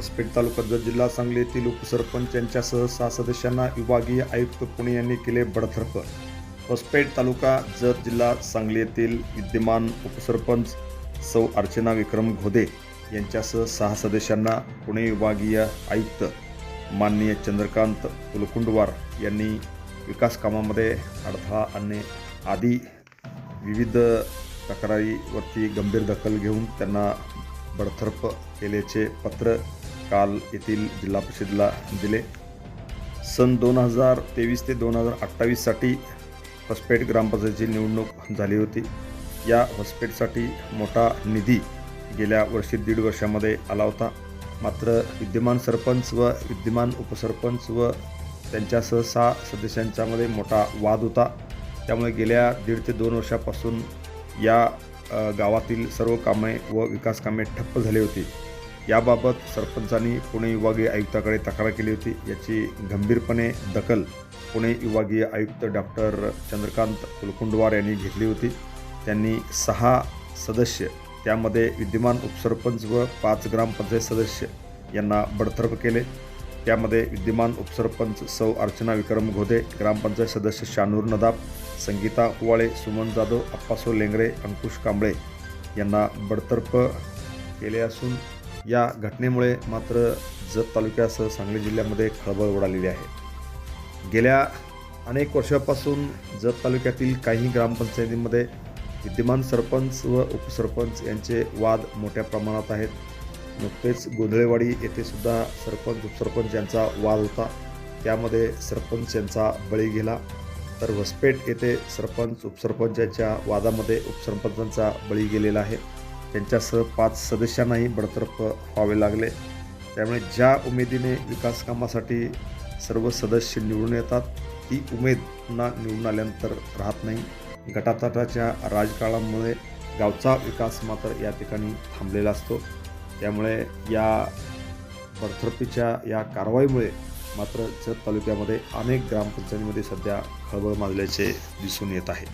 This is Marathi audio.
होसपेठ तालुका जत जिल्हा सांगली येथील उपसरपंच यांच्यासह सहा सदस्यांना विभागीय आयुक्त पुणे यांनी केले बडतर्फ. होसपेठ तालुका जत जिल्हा सांगली येथील विद्यमान उपसरपंच सौ अर्चना विक्रम घोदे यांच्यासह सहा सदस्यांना पुणे विभागीय आयुक्त माननीय चंद्रकांत कुलकुंडवार यांनी विकास कामामध्ये अडथळा आणणे आदी विविध तक्रारीवरती गंभीर दखल घेऊन त्यांना बडतर्फ केल्याचे पत्र काल येथील जिल्हा परिषदेला दिले. सन दोन हजार तेवीस ते दोन हजार अठ्ठावीससाठी हॉस्पेट ग्रामपंचायतीची निवडणूक झाली होती. या हॉस्पेटसाठी मोठा निधी गेल्या वर्षी दीड वर्षामध्ये आला होता. मात्र विद्यमान सरपंच व विद्यमान उपसरपंच व त्यांच्यासह सहा सदस्यांच्यामध्ये मोठा वाद होता. त्यामुळे गेल्या दीड ते दोन वर्षापासून या गावातील सर्व कामे व विकास कामे ठप्प झाली होती. याबाबत सरपंचांनी पुणे विभागीय आयुक्ताकडे तक्रार केली होती. याची गंभीरपणे दखल पुणे विभागीय आयुक्त डॉक्टर चंद्रकांत कुलकुंडवार यांनी घेतली होती. त्यांनी सहा सदस्य त्यामध्ये विद्यमान उपसरपंच व पाच ग्रामपंचायत सदस्य यांना बडतर्फ केले. त्यामध्ये विद्यमान उपसरपंच सौ अर्चना विक्रम घोदे ग्रामपंचायत सदस्य शानूर नदाब संगीता हुवाळे सुमन जाधव अप्पासो लेंगरे अंकुश कांबळे यांना बडतर्फ केले असून या घटनेमुळे मात्र जत तालुक्यासह सांगली जिल्ह्यामध्ये खळबळ उडालेली आहे. गेल्या अनेक वर्षापासून जत तालुक्यातील काही ग्रामपंचायतींमध्ये विद्यमान सरपंच व उपसरपंच यांचे वाद मोठ्या प्रमाणात आहेत. नुकतेच गोंधळेवाडी येथे सुद्धा सरपंच उपसरपंच यांचा वाद होता. त्यामध्ये सरपंच यांचा बळी गेला. तर वसपेठ येथे सरपंच उपसरपंचाच्या वादामध्ये उपसरपंचांचा बळी गेलेला आहे. त्यांच्यासह पाच सदस्यांनाही बडतर्फ व्हावे लागले. त्यामुळे ज्या उमेदीने विकास कामासाठी सर्व सदस्य निवडून येतात ती उमेद पुन्हा निवडून आल्यानंतर राहत नाही. गटातटाच्या राजकारणामुळे गावचा विकास मात्र या ठिकाणी थांबलेला असतो. त्यामुळे या बडतर्फीच्या या कारवाईमुळे मात्र जत तालुक्यामध्ये अनेक ग्रामपंचायतीमध्ये सध्या खळबळ माजल्याचे दिसून येत आहे.